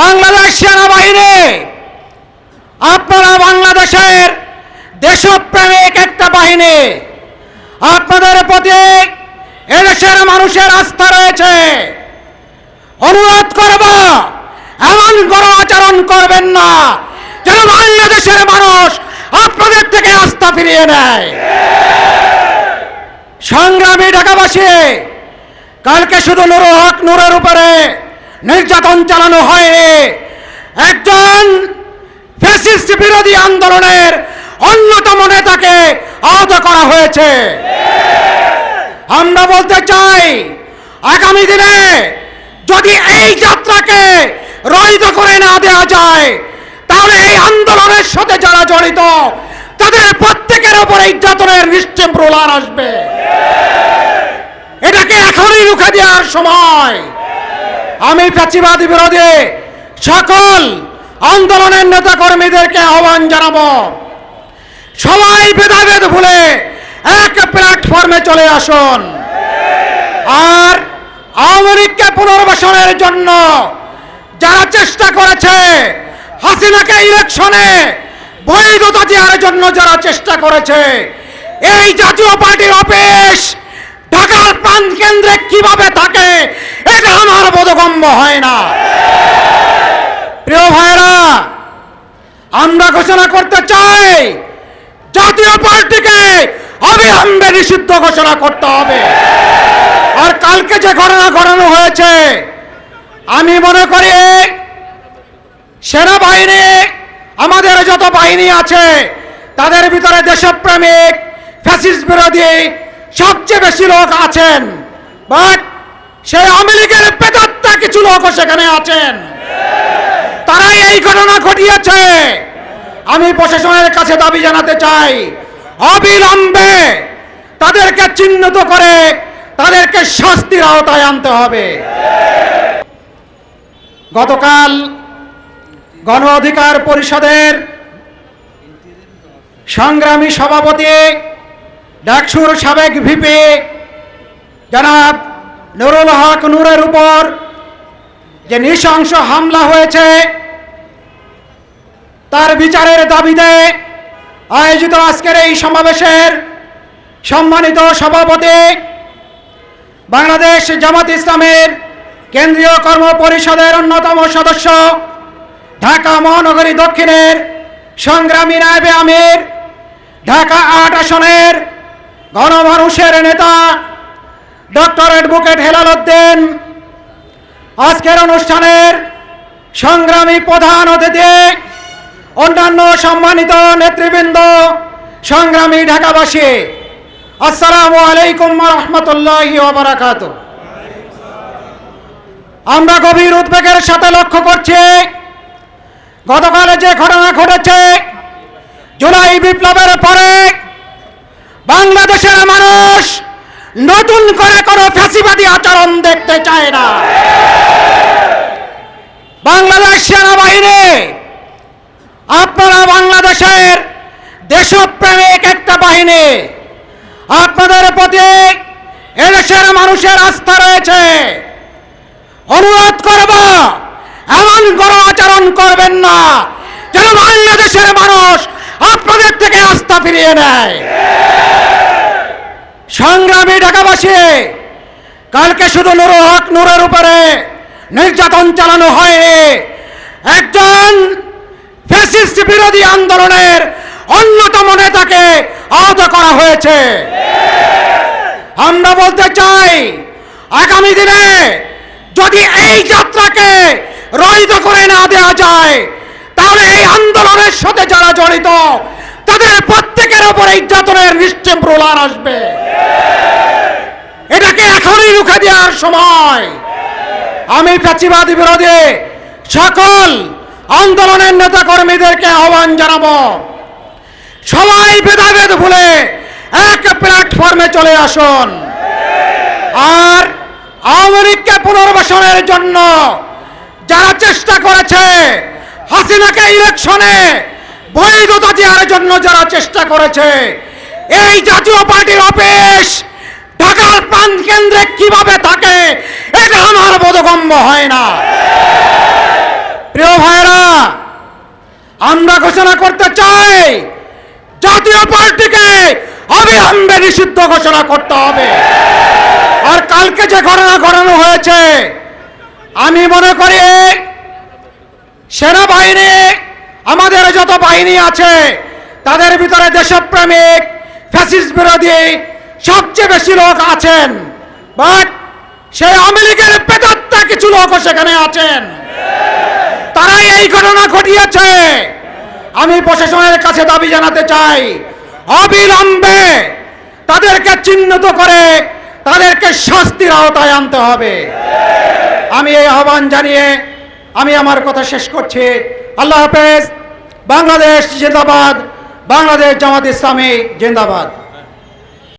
বাংলাদেশ সেনাবাহিনী, আপনারা বাংলাদেশের দেশপ্রেমিক একটা বাহিনী, আপনাদের প্রতি এদেশের মানুষের আস্থা রয়েছে। অনুরোধ করব, এমন গণ আচরণ করবেন না যেন বাংলাদেশের মানুষ আপনাদের থেকে আস্থা ফিরিয়ে নেয়। সংগ্রামী ঢাকাবাসী, কালকে শুধু নুর হক নূরের উপরে নির্যাতন চালানো হয়নি একজন ফ্যাসিস্ট বিরোধী আন্দোলনের অন্যতম নেতাকে আহত করা হয়েছে। আমরা বলতে চাই, আগামী দিনে যদি এই যাত্রাকে রহিত করে না দেওয়া যায়, তাহলে এই আন্দোলনের সাথে যারা জড়িত, তাদের প্রত্যেকের উপর নির্যাতনের নিশ্চয় প্রলার আসবে। এটাকে এখনই রুখে দেওয়ার সময় আমি প্রাচীবাদী বিরোধী। সকল আন্দোলনের নেতা কর্মীদেরকে আহ্বান জানাব। সবাই ভেদাভেদ ভুলে এক প্ল্যাটফর্মে চলে আসুন। আর আওয়ামী লীগকে পুনর্বাসনের জন্য যারা চেষ্টা করেছে, হাসিনাকে ইলেকশনে বৈধতা দেওয়ার জন্য যারা চেষ্টা করেছে, এই জাতীয় পার্টির অফিস ঢাকার প্রাণ কেন্দ্রে কীভাবে থাকে, এটা আমার বোধগম্য হয় না। প্রিয় ভাইরা আমরা ঘোষণা করতে চাই, জাতীয় পার্টিকে অবিলম্বে নিষিদ্ধ ঘোষণা করতে হবে। আর কালকে যে ঘটনা ঘটানো হয়েছে, আমি মনে করি সেনাবাহিনী, আমাদের যত বাহিনী আছে, তাদের ভিতরে দেশপ্রেমিক, ফ্যাসিস্ট বিরোধী সবচেয়ে বেশি লোক আছেন। বাট সেই আওয়ামী লীগের কিছু লোক সেখানে আছেন। তারাই এই ঘটনা ঘটিয়েছে। আমি প্রশাসনের কাছে দাবি জানাতে চাই, অবিলম্বে তাদেরকে চিহ্নিত করে তাদেরকে শাস্তির আওতায় আনতে হবে। গতকাল গণ অধিকার পরিষদের সংগ্রামী সভাপতি ডাকসুর সাবেক ভিপি জনাব নুরুল হক নূরের উপর যে নৃশংস হামলা হয়েছে, তার বিচারের দাবিতে আয়োজিত আজকের এই সমাবেশের সম্মানিত সভাপতি বাংলাদেশ জামাত ইসলামের কেন্দ্রীয় কর্ম পরিষদের অন্যতম সদস্য ঢাকা মহানগরী দক্ষিণের সংগ্রামী নায়বে আমির, ঢাকা আট আসনের গণমানুষের নেতা ডক্টর অ্যাডভোকেট হেলাল উদ্দিন আজকের অনুষ্ঠানের সংগ্রামী প্রধান অতিথি, অন্যান্য সম্মানিত নেতৃবৃন্দ, সংগ্রামী ঢাকাবাসী, আসসালামু আলাইকুম রহমতুল্লাহ বারাকাত আমরা গভীর উদ্বেগের সাথে লক্ষ্য করছি, গতকালে যে ঘটনা ঘটেছে, জুলাই বিপ্লবের পরে বাংলাদেশের মানুষ নতুন করে কোনো ফ্যাসিবাদী আচরণ দেখতে চায় না। বাংলাদেশ সেনাবাহিনী, আপনারা বাংলাদেশের দেশপ্রেমিক একটা বাহিনী, আপনাদের প্রতি এদেশের মানুষের আস্থা রয়েছে। অনুরোধ করব, এমন গণ আচরণ করবেন না যেন বাংলাদেশের মানুষ আপনাদের থেকে আস্থা ফিরিয়ে নেয়। ঢাকাবাসী, কালকে শুধু নুর হক নূরের উপরে নির্যাতন চালানো হয়নি একজন ফ্যাসিস্ট বিরোধী আন্দোলনের অন্যতম নেতাকে আহত করা হয়েছে। আমরা বলতে চাই, আগামী দিনে যদি এই যাত্রাকে রহিত করে না দেওয়া যায়, তাহলে এই আন্দোলনের সাথে যারা জড়িত, তাদের প্রত্যেকের উপর নির্যাতনের নিশ্চয় প্রলান আসবে। এটাকে এখনই রুখে দেওয়ার সময়। আমি প্রাচীবাদী বিরোধী, সকল আন্দোলনের নেতা কর্মীদেরকে আহ্বান জানাব। সবাই ভেদাভেদ ভুলে এক প্ল্যাটফর্মে চলে আসুন। আর আওয়ামী লীগকে পুনর্বাসনের জন্য যারা চেষ্টা করেছে, হাসিনাকে ইলেকশনে বৈধতা দেওয়ার জন্য যারা চেষ্টা করেছে, এই জাতীয় পার্টির অফিস ঢাকার প্রাণ কেন্দ্রে কীভাবে থাকে, এটা আমার বোধগম্য হয় না। প্রিয় ভাইরা আমরা ঘোষণা করতে চাই, জাতীয় পার্টিকে অবিলম্বে নিষিদ্ধ ঘোষণা করতে হবে। আর কালকে যে ঘটনা ঘটানো হয়েছে, আমি মনে করি সেনাবাহিনী, আমাদের যত বাহিনী আছে, তাদের ভিতরে দেশপ্রেমিক, ফ্যাসিস্ট বিরোধী সবচেয়ে বেশি লোক আছেন। বাট সেই আওয়ামী লীগের কিছু লোকও সেখানে আছেন। তারাই এই ঘটনা ঘটিয়েছে। আমি প্রশাসনের কাছে দাবি জানাতে চাই, অবিলম্বে তাদেরকে চিহ্নিত করে তাদেরকে শাস্তির আওতায় আনতে হবে। আমি এই আহ্বান জানিয়ে আমি আমার কথা শেষ করছি। আল্লাহ হাফেজ, বাংলাদেশ জিন্দাবাদ, বাংলাদেশ জামাত ইসলামী জিন্দাবাদ।